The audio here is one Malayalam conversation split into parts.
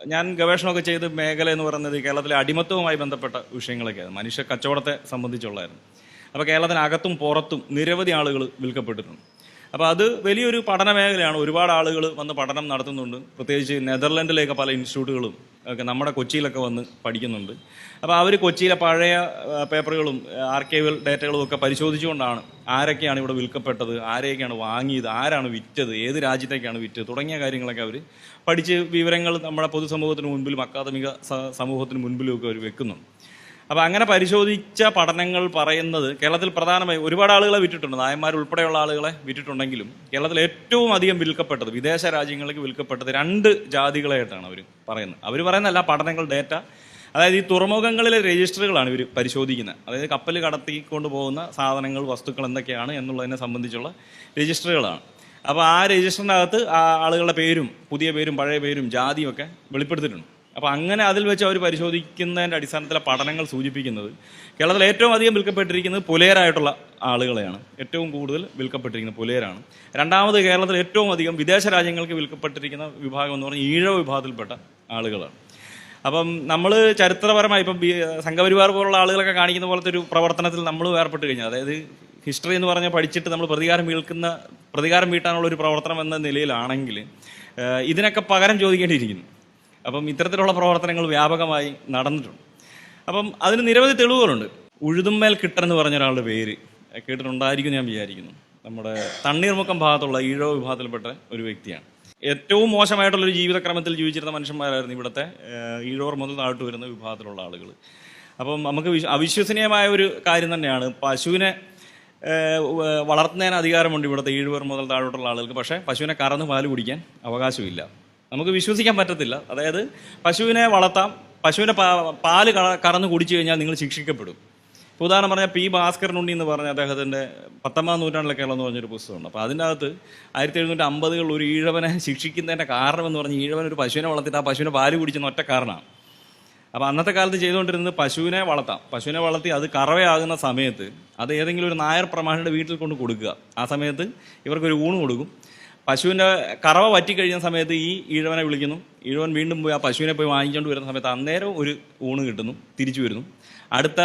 ഞാൻ ഗവേഷണമൊക്കെ ചെയ്ത് മേഖല എന്ന് പറയുന്നത് കേരളത്തിലെ അടിമത്തവുമായി ബന്ധപ്പെട്ട വിഷയങ്ങളൊക്കെയാണ് മനുഷ്യ കച്ചവടത്തെ സംബന്ധിച്ചുള്ളായിരുന്നു അപ്പോൾ കേരളത്തിനകത്തും പുറത്തും നിരവധി ആളുകൾ വിൽക്കപ്പെട്ടിട്ടുണ്ട്. അപ്പോൾ അത് വലിയൊരു പഠന മേഖലയാണ്. ഒരുപാട് ആളുകൾ വന്ന് പഠനം നടത്തുന്നുണ്ട്. പ്രത്യേകിച്ച് നെതർലൻഡിലേക്ക് പല ഇൻസ്റ്റിറ്റ്യൂട്ടുകളും ഒക്കെ നമ്മുടെ കൊച്ചിയിലൊക്കെ വന്ന് പഠിക്കുന്നുണ്ട്. അപ്പോൾ അവർ കൊച്ചിയിലെ പഴയ പേപ്പറുകളും ആർക്കൈവൽ ഡേറ്റകളും ഒക്കെ പരിശോധിച്ചുകൊണ്ടാണ് ആരൊക്കെയാണ് ഇവിടെ വിൽക്കപ്പെട്ടത് ആരെയൊക്കെയാണ് വാങ്ങിയത് ആരാണ് വിറ്റത് ഏത് രാജ്യത്തേക്കാണ് വിറ്റത് തുടങ്ങിയ കാര്യങ്ങളൊക്കെ അവർ പഠിച്ച് വിവരങ്ങൾ നമ്മുടെ പൊതുസമൂഹത്തിന് മുൻപിലും അക്കാദമിക സമൂഹത്തിന് മുൻപിലും ഒക്കെ അവർ വെക്കുന്നുണ്ട്. അപ്പോൾ അങ്ങനെ പരിശോധിച്ച പഠനങ്ങൾ പറയുന്നത് കേരളത്തിൽ പ്രധാനമായും ഒരുപാട് ആളുകളെ വിറ്റിട്ടുണ്ട് നായന്മാർ ഉൾപ്പെടെയുള്ള ആളുകളെ വിറ്റിട്ടുണ്ടെങ്കിലും കേരളത്തിൽ ഏറ്റവും അധികം വിൽക്കപ്പെട്ടത് വിദേശ രാജ്യങ്ങളിലേക്ക് വിൽക്കപ്പെട്ടത് രണ്ട് ജാതികളായിട്ടാണ് അവർ പറയുന്നത്. അവർ പറയുന്നതല്ല പഠനങ്ങൾ ഡേറ്റ. അതായത് ഈ തുറമുഖങ്ങളിലെ രജിസ്റ്ററുകളാണ് ഇവർ പരിശോധിക്കുന്നത്. അതായത് കപ്പൽ കടത്തിക്കൊണ്ട് പോകുന്ന സാധനങ്ങൾ വസ്തുക്കൾ എന്തൊക്കെയാണ് എന്നുള്ളതിനെ സംബന്ധിച്ചുള്ള രജിസ്റ്ററുകളാണ്. അപ്പോൾ ആ രജിസ്റ്ററിനകത്ത് ആ ആളുകളുടെ പേരും പുതിയ പേരും പഴയ പേരും ജാതിയും ഒക്കെ വെളിപ്പെടുത്തിയിട്ടുണ്ട്. അപ്പോൾ അങ്ങനെ അതിൽ വെച്ച് അവർ പരിശോധിക്കുന്നതിന്റെ അടിസ്ഥാനത്തിലെ പഠനങ്ങൾ സൂചിപ്പിക്കുന്നത്. കേരളത്തിൽ ഏറ്റവും അധികം വിൽക്കപ്പെട്ടിരിക്കുന്നത് പുലേരായിട്ടുള്ള ആളുകളെയാണ്. ഏറ്റവും കൂടുതൽ വിൽക്കപ്പെട്ടിരിക്കുന്നത് പുലേരാണ് രണ്ടാമത് കേരളത്തിൽ ഏറ്റവും അധികം വിദേശ രാജ്യങ്ങൾക്ക് വിൽക്കപ്പെട്ടിരിക്കുന്ന വിഭാഗം എന്ന് പറഞ്ഞാൽ ഈഴവ വിഭാഗത്തിൽപ്പെട്ട ആളുകളാണ്. അപ്പം നമ്മൾ ചരിത്രപരമായി ഇപ്പം സംഘപരിവാർ പോലുള്ള ആളുകളൊക്കെ കാണിക്കുന്ന പോലത്തെ ഒരു പ്രവർത്തനത്തിൽ നമ്മൾ ഏർപ്പെട്ട് കഴിഞ്ഞാൽ അതായത് ഹിസ്റ്ററി എന്ന് പറഞ്ഞാൽ പഠിച്ചിട്ട് നമ്മൾ പ്രതികാരം വീൾക്കുന്ന പ്രതികാരം വീട്ടാനുള്ള ഒരു പ്രവർത്തനം എന്ന നിലയിലാണെങ്കിൽ ഇതിനൊക്കെ പകരം ചോദിക്കേണ്ടിയിരിക്കുന്നു. അപ്പം ഇത്തരത്തിലുള്ള പ്രവർത്തനങ്ങൾ വ്യാപകമായി നടന്നിട്ടുണ്ട്. അപ്പം അതിന് നിരവധി തെളിവുകളുണ്ട്. ഉഴുതുമ്മേൽ കിട്ടൻ എന്ന് പറഞ്ഞ ഒരാളുടെ പേര് കേട്ടിട്ടുണ്ടായിരിക്കും ഞാൻ വിചാരിക്കുന്നു. നമ്മുടെ തണ്ണീർമുക്കം ഭാഗത്തുള്ള ഈഴോ വിഭാഗത്തിൽപ്പെട്ട ഒരു വ്യക്തിയാണ്. ഏറ്റവും മോശമായിട്ടുള്ള ഒരു ജീവിതക്രമത്തിൽ ജീവിച്ചിരുന്ന മനുഷ്യന്മാരായിരുന്നു ഇവിടുത്തെ ഈഴോർ മുതൽ താഴ്ത്തു വരുന്ന വിഭാഗത്തിലുള്ള ആളുകൾ അപ്പം നമുക്ക് വിശ്വ- അവിശ്വസനീയമായ ഒരു കാര്യം തന്നെയാണ് പശുവിനെ വളർത്തുന്നതിന് അധികാരമുണ്ട് ഇവിടുത്തെ ഈഴുവർ മുതൽ താഴോട്ടുള്ള ആളുകൾക്ക്. പക്ഷേ പശുവിനെ കറന്ന് പാൽ കുടിക്കാൻ അവകാശമില്ല. നമുക്ക് വിശ്വസിക്കാൻ പറ്റത്തില്ല. അതായത് പശുവിനെ വളർത്താം പശുവിനെ പാൽ കറന്ന് കുടിച്ചു കഴിഞ്ഞാൽ നിങ്ങൾ ശിക്ഷിക്കപ്പെടും. ഇപ്പോൾ ഉദാഹരണം പറഞ്ഞാൽ പി ഭാസ്കരനുണ്ണി എന്ന് പറഞ്ഞ അദ്ദേഹത്തിന്റെ പത്തൊമ്പതാം നൂറ്റാണ്ടിലെ കേരളം എന്ന് പറഞ്ഞൊരു പുസ്തകമുണ്ട്. അപ്പോൾ അതിന്റെ അകത്ത് ആയിരത്തി എഴുന്നൂറ്റി അമ്പതുകളിൽ ഒരു ഈഴവനെ ശിക്ഷിക്കുന്നതിന്റെ കാരണം എന്ന് പറഞ്ഞാൽ ഈഴവൻ ഒരു പശുവിനെ വളർത്തിയിട്ട് ആ പശുവിനെ പാൽ കുടിച്ചെന്ന ഒറ്റ കാരണമാണ്. അപ്പോൾ അന്നത്തെ കാലത്ത് ചെയ്തുകൊണ്ടിരുന്നത് പശുവിനെ വളർത്താം. പശുവിനെ വളർത്തി അത് കറവയാകുന്ന സമയത്ത് അത് ഏതെങ്കിലും ഒരു നായർ പ്രമാണിയുടെ വീട്ടിൽ കൊണ്ട് കൊടുക്കുക. ആ സമയത്ത് ഇവർക്കൊരു ഊണ് കൊടുക്കും. പശുവിന്റെ കറവ വറ്റിക്കഴിഞ്ഞ സമയത്ത് ഈ ഈഴവനെ വിളിക്കുന്നു. ഈഴവൻ വീണ്ടും പോയി ആ പശുവിനെ പോയി വാങ്ങിക്കൊണ്ട് വരുന്ന സമയത്ത് അന്നേരം ഒരു ഊണ് കിട്ടുന്നു തിരിച്ചു വരുന്നു. അടുത്ത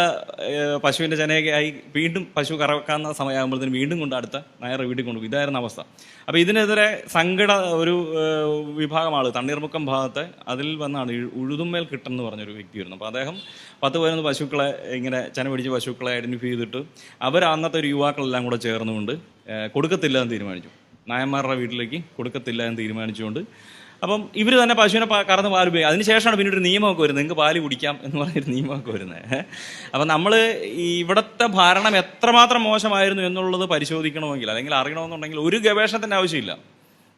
പശുവിന്റെ ചെനയൊക്കെ ആയി വീണ്ടും പശു കറക്കാവുന്ന സമയമാകുമ്പോഴത്തേന് വീണ്ടും കൊണ്ട് അടുത്ത നായർ വീട്ടിൽ കൊണ്ടുപോകും. ഇതായിരുന്നു അവസ്ഥ. അപ്പോൾ ഇതിനെതിരെ സങ്കട ഒരു വിഭാഗമാണ് വിഭാഗം തണ്ണീർമുക്കം ഭാഗത്തെ അതിൽ വന്നാണ് ഉഴുതുമേൽ കിട്ടെന്ന് പറഞ്ഞൊരു വ്യക്തി വരുന്നത് അപ്പോൾ അദ്ദേഹം പത്ത് പതിനൊന്ന് പശുക്കളെ ഇങ്ങനെ ചെന പിടിച്ച പശുക്കളെ ഐഡന്റിഫൈ ചെയ്തിട്ട് അവർ അന്നത്തെ ഒരു യുവാക്കളെല്ലാം കൂടെ ചേർന്നുകൊണ്ട് കൊടുക്കത്തില്ല എന്ന് തീരുമാനിച്ചു. നായന്മാരുടെ വീട്ടിലേക്ക് കൊടുക്കത്തില്ല എന്ന് തീരുമാനിച്ചുകൊണ്ട്. അപ്പം ഇവർ തന്നെ പശുവിനെ കറന്ന് പാൽ ഉപയോഗിക്കും. അതിനുശേഷമാണ് പിന്നെ ഒരു നിയമമൊക്കെ വരുന്നത്. നിങ്ങൾക്ക് പാൽ കുടിക്കാം എന്ന് പറഞ്ഞൊരു നിയമമൊക്കെ വരുന്നത്. അപ്പം നമ്മൾ ഇവിടുത്തെ ഭരണം എത്രമാത്രം മോശമായിരുന്നു എന്നുള്ളത് പരിശോധിക്കണമെങ്കിൽ അല്ലെങ്കിൽ അറിയണമെന്നുണ്ടെങ്കിൽ ഒരു ഗവേഷണത്തിന്റെ ആവശ്യമില്ല.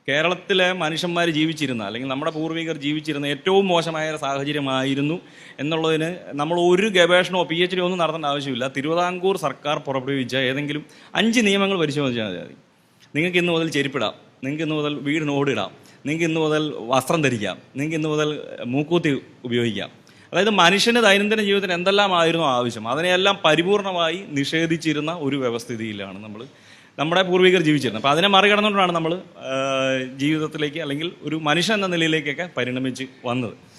കേരളത്തിലെ മനുഷ്യന്മാർ ജീവിച്ചിരുന്ന അല്ലെങ്കിൽ നമ്മുടെ പൂർവികർ ജീവിച്ചിരുന്ന ഏറ്റവും മോശമായ സാഹചര്യമായിരുന്നു എന്നുള്ളതിന് നമ്മൾ ഒരു ഗവേഷണമോ പി എച്ച് ഡി ഒന്നും നടത്തേണ്ട ആവശ്യമില്ല. തിരുവിതാംകൂർ സർക്കാർ പുറപ്പെടുവിച്ച ഏതെങ്കിലും അഞ്ച് നിയമങ്ങൾ പരിശോധിച്ചാൽ മതി. നിങ്ങൾക്ക് ഇന്ന് മുതൽ ചെരുപ്പിടാം. നിങ്ങൾക്ക് ഇന്ന് മുതൽ വീടിന് ഓടിടാം. നിങ്ങൾക്ക് ഇന്ന് മുതൽ വസ്ത്രം ധരിക്കാം. നിങ്ങൾക്ക് ഇന്ന് മുതൽ മൂക്കൂത്തി ഉപയോഗിക്കാം. അതായത് മനുഷ്യന് ദൈനംദിന ജീവിതത്തിന് എന്തെല്ലാം ആയിരുന്നു ആവശ്യം? അതിനെയെല്ലാം പരിപൂർണമായി നിഷേധിച്ചിരുന്ന ഒരു വ്യവസ്ഥിതിയിലാണ് നമ്മൾ നമ്മുടെ പൂർവികർ ജീവിച്ചിരുന്നത്. അപ്പോൾ അതിനെ മറികടന്നുകൊണ്ടാണ് നമ്മൾ ജീവിതത്തിലേക്ക് അല്ലെങ്കിൽ ഒരു മനുഷ്യൻ എന്ന നിലയിലേക്കൊക്കെ പരിണമിച്ച് വന്നത്.